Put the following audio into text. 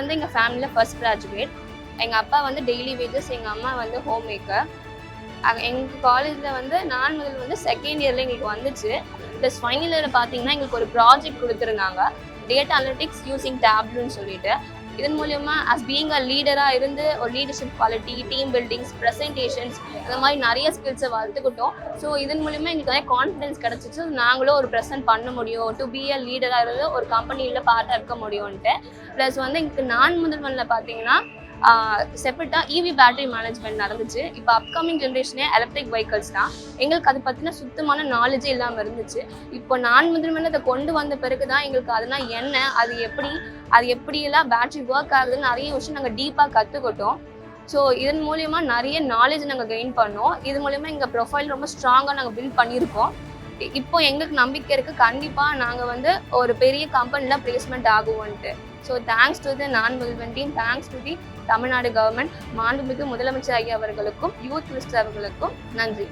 வந்து எங்கள் ஃபேமிலியில் ஃபர்ஸ்ட் கிராஜுவேட் எங்கள் அப்பா வந்து டெய்லி வேஜஸ் எங்கள் அம்மா வந்து ஹோம் மேக்கர் எங்கள் காலேஜில் வந்து நான் முதல் வந்து செகண்ட் இயரில் எங்களுக்கு வந்துச்சு. ப்ளஸ் ஃபைனல் இயரில் பார்த்தீங்கன்னா எங்களுக்கு ஒரு ப்ராஜெக்ட் கொடுத்துருந்தாங்க. டேட்டா அனலிட்டிக்ஸ் யூஸிங் டேப்லுன்னு சொல்லிட்டு. இதன் மூலயமா அஸ் பீயிங் அ லீடராக இருந்து ஒரு leadership quality team buildings presentations இந்த மாதிரி நிறைய ஸ்கில்ஸை வளர்த்துக்கிட்டோம். ஸோ இதன் மூலியமாக எங்களுக்கு நிறைய கான்ஃபிடன்ஸ் கிடச்சிச்சு. நாங்களும் ஒரு ப்ரெசென்ட் பண்ண முடியும். டு பி அ லீடராக இருந்து ஒரு கம்பெனியில் பார்ட்டாக இருக்க முடியும்ன்ட்டு. ப்ளஸ் வந்து எங்களுக்கு நான் முதல்வனில் பார்த்தீங்கன்னா செப்பரேட்டாக இவி பேட்டரி மேனேஜ்மெண்ட் நடந்துச்சு. இப்போ அப்கமிங் ஜென்ரேஷனே எலக்ட்ரிக் வெஹிக்கல்ஸ் தான். எங்களுக்கு அதை பற்றின சுத்தமான நாலேஜே இல்லாமல் இருந்துச்சு. இப்போ நான் முதல்வன் அதை கொண்டு வந்த பிறகு தான் எங்களுக்கு அதெல்லாம் என்ன அது எப்படி அது எப்படியெல்லாம் பேட்டரி ஒர்க் ஆகுதுன்னு நிறைய விஷயம் நாங்கள் டீப்பாக கற்றுக்கிட்டோம் ஸோ இதன் மூலயமா நிறைய நாலேஜ் நாங்கள் கெயின் பண்ணோம். இது மூலியமாக எங்கள் ப்ரொஃபைல் ரொம்ப ஸ்ட்ராங்காக நாங்கள் பில்ட் பண்ணியிருக்கோம். இப்போ எங்களுக்கு நம்பிக்கை இருக்கு. கண்டிப்பாக நாங்கள் வந்து ஒரு பெரிய கம்பெனியில் placement ஆகுவோன்ட்டு. So thanks to the Naan Mudhalvan team thanks to the Tamil Nadu government மாண்புமிகு முதலமைச்சர் ஐயா அவர்களுக்கும் யூத் மினிஸ்டர் அவர்களுக்கும் நன்றி.